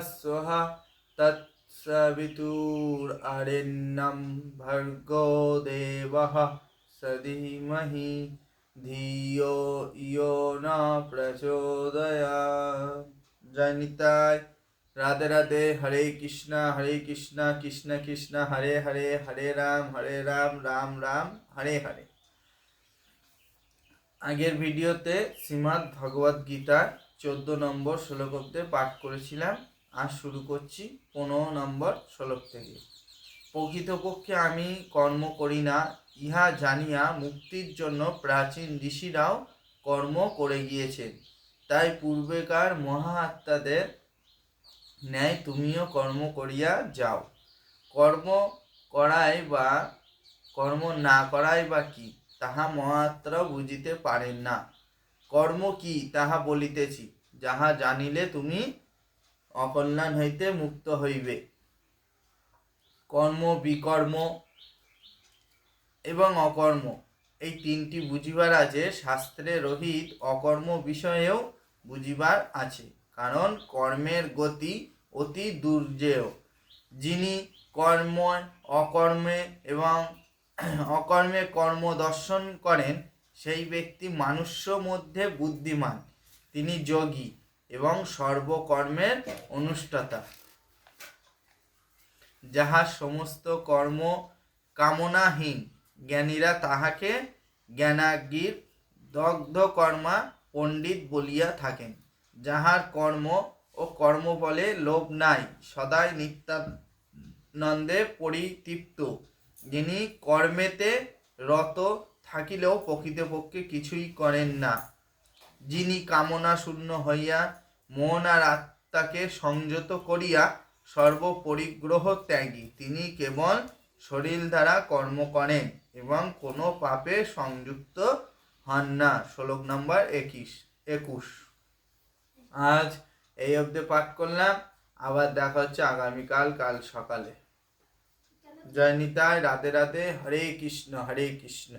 সোহা তৎসবিতুরারেণ্যম ভর্গো দেবঃ সধীমহি ধিও ইয়ো ন প্রচোদয়া জয় রাধে রাধে হরে কৃষ্ণ হরে কৃষ্ণ কৃষ্ণ কৃষ্ণ হরে হরে হরে রাম হরে রাম রাম রাম হরে হরে আগের ভিডিওতে শ্রীমদ্ ভগবদ্ গীতার চোদ্দ নম্বর শ্লোক পাঠ করেছিলাম। আর শুরু করছি পনেরো নম্বর শ্লোক থেকে। প্রকৃতপক্ষে আমি কর্ম করি না, ইহা জানিয়া মুক্তির জন্য প্রাচীন ঋষিরাও কর্ম করে গিয়েছেন। তাই পূর্বেকার মহাত্মাদের ন্যায় তুমিও কর্ম করিয়া যাও। কর্ম করাই বা কর্ম না করাই বা কি, তাহা মহাত্মা বুঝিতে পারেন না। কর্ম কি, তাহা বলিতেছি, যাহা জানিলে তুমি অকল্যাণ হইতে মুক্ত হইবে। কর্ম, বিকর্ম এবং অকর্ম, এই তিনটি বুঝিবার আছে। শাস্ত্রে রহিত অকর্ম বিষয়েও বুঝিবার আছে, কারণ কর্মের গতি অতি দুর্জেয়। যিনি কর্ম অকর্মে এবং অকর্মে কর্ম দর্শন করেন, সেই ব্যক্তি মানুষ্য মধ্যে বুদ্ধিমান। তিনি যোগী। এবং সর্বকর্মের অনুষ্ঠাতা। যাহা সমস্ত কর্ম কামনাহীন, জ্ঞানীরা তাহাকে জ্ঞানাগ্নির দগ্ধ কর্মা পণ্ডিত বলিয়া থাকেন। যাহার কর্ম ও কর্মবলে লোভ নাই, সদাই নিত্যানন্দে পরিতৃপ্ত। যিনি কর্মেতে রত থাকিলেও প্রকৃতপক্ষে কিছুই করেন না। যিনি কামনা শূন্য হইয়া মন আর আত্মাকে সংযত করিয়া সর্বপরিগ্রহ ত্যাগী। তিনি কেবল শরীর দ্বারা কর্ম করেন এবং কোনো পাপে সংযুক্ত হন না। শ্লোক নম্বর একুশ একুশ। আজ এই অবধি পাঠ করলাম। আবার দেখা হচ্ছে আগামীকাল, কাল সকালে। জয় নিতাই, রাধে রাধে, হরে কৃষ্ণ হরে কৃষ্ণ।